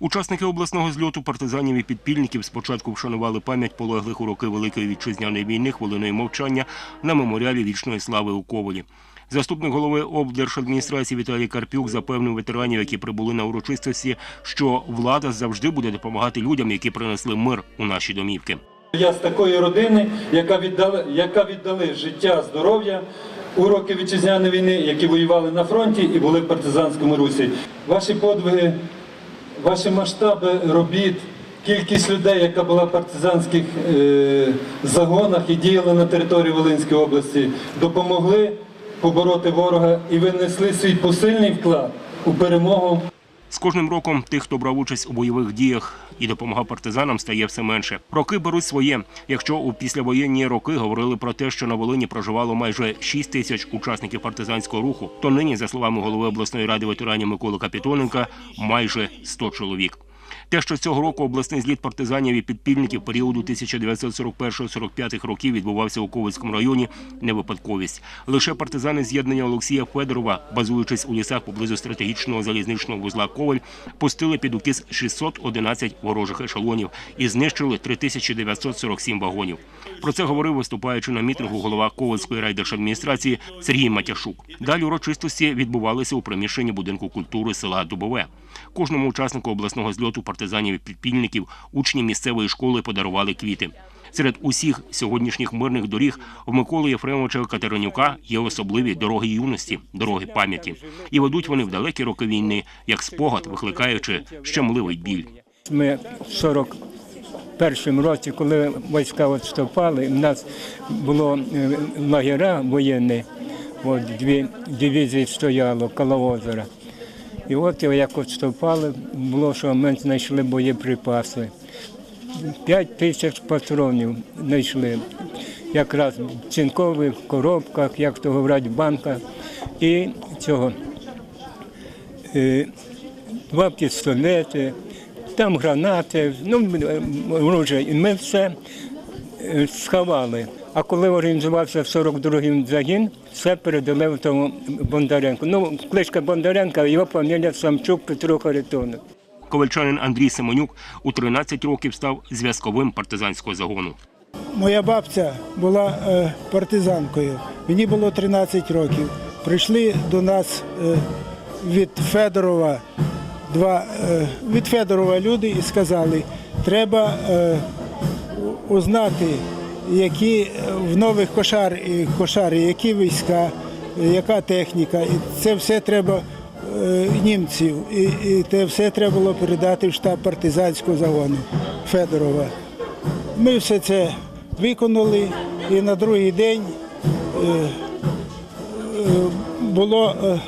Учасники обласного зльоту партизанів і підпільників спочатку вшанували пам'ять полеглих у роки Великої вітчизняної війни хвилиною мовчання на меморіалі вічної слави у Ковалі. Заступник голови облдержадміністрації Віталій Карпюк запевнив ветеранів, які прибули на урочистості, що влада завжди буде допомагати людям, які принесли мир у наші домівки. Я з такої родини, яка віддали, яка віддали життя, здоров'я у роки вітчизняної війни, які воювали на фронті і були в партизанському русі. Ваші подвиги, ваші масштаби робіт, кількість людей, яка була в партизанських е, загонах і діяла на території Волинської області, допомогли побороти ворога і винесли свій посильний вклад у перемогу З кожним роком тих, хто брав участь у бойових діях і допомагав партизанам, стає все менше. Роки беруть своє. Якщо у післявоєнні роки говорили про те, що на Волині проживало майже 6 тисяч учасників партизанського руху, то нині, за словами голови обласної ради ветеранів Миколи Капітоненка, майже 100 чоловік. Те, що цього року обласний зліт партизанів і підпільників періоду 1941-45 років відбувався у Ковальському районі, не випадковість. Лише партизани з'єднання Олексія Федорова, базуючись у лісах поблизу стратегічного залізничного вузла Коваль, пустили під укіс 611 ворожих ешелонів і знищили 3947 вагонів. Про це говорив, виступаючи на мітингу голова Ковальської райдержадміністрації Сергій Матяшук. Далі урочистості відбувалися у приміщенні будинку культури села Дубове. Кожному учаснику обласного зльоту партизанів і підпільників учні місцевої школи подарували квіти. Серед усіх сьогоднішніх мирних доріг в Миколи Єфремовича Катеринюка є особливі дороги юності, дороги пам'яті. І ведуть вони в далекі роки війни, як спогад, викликаючи щемливий біль. Ми в 41 році, коли війська відступали, у нас було е, лагеря воєнні, дві дивізії стояло коло озера. І от як відступали, було, що ми знайшли боєприпаси. П'ять тисяч патронів знайшли. Якраз в цинкових коробках, як то говорять, в банках. І цього е, два пістолети, там гранати, ну, оружие. І ми все е, сховали. А коли організувався 42-й загін, все передали в тому Бондаренку. Ну, кличка Бондаренка, його фамілія Самчук Петро Харитонов. Ковальчанин Андрій Семенюк у 13 років став зв'язковим партизанського загону. Моя бабця була е, партизанкою. Мені було 13 років. Прийшли до нас е, від Федорова два е, від Федорова люди і сказали, треба узнати, які е, в нових кошар, і кошари, які війська, е, яка техніка. І це все треба е, німців. І, і це все треба було передати в штаб партизанського загону Федорова. Ми все це виконали, і на другий день е, е, було е,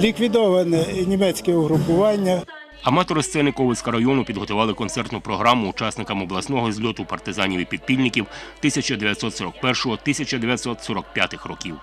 ліквідоване німецьке угрупування. Аматори сцени Ковицька району підготували концертну програму учасникам обласного зльоту партизанів і підпільників 1941-1945 років.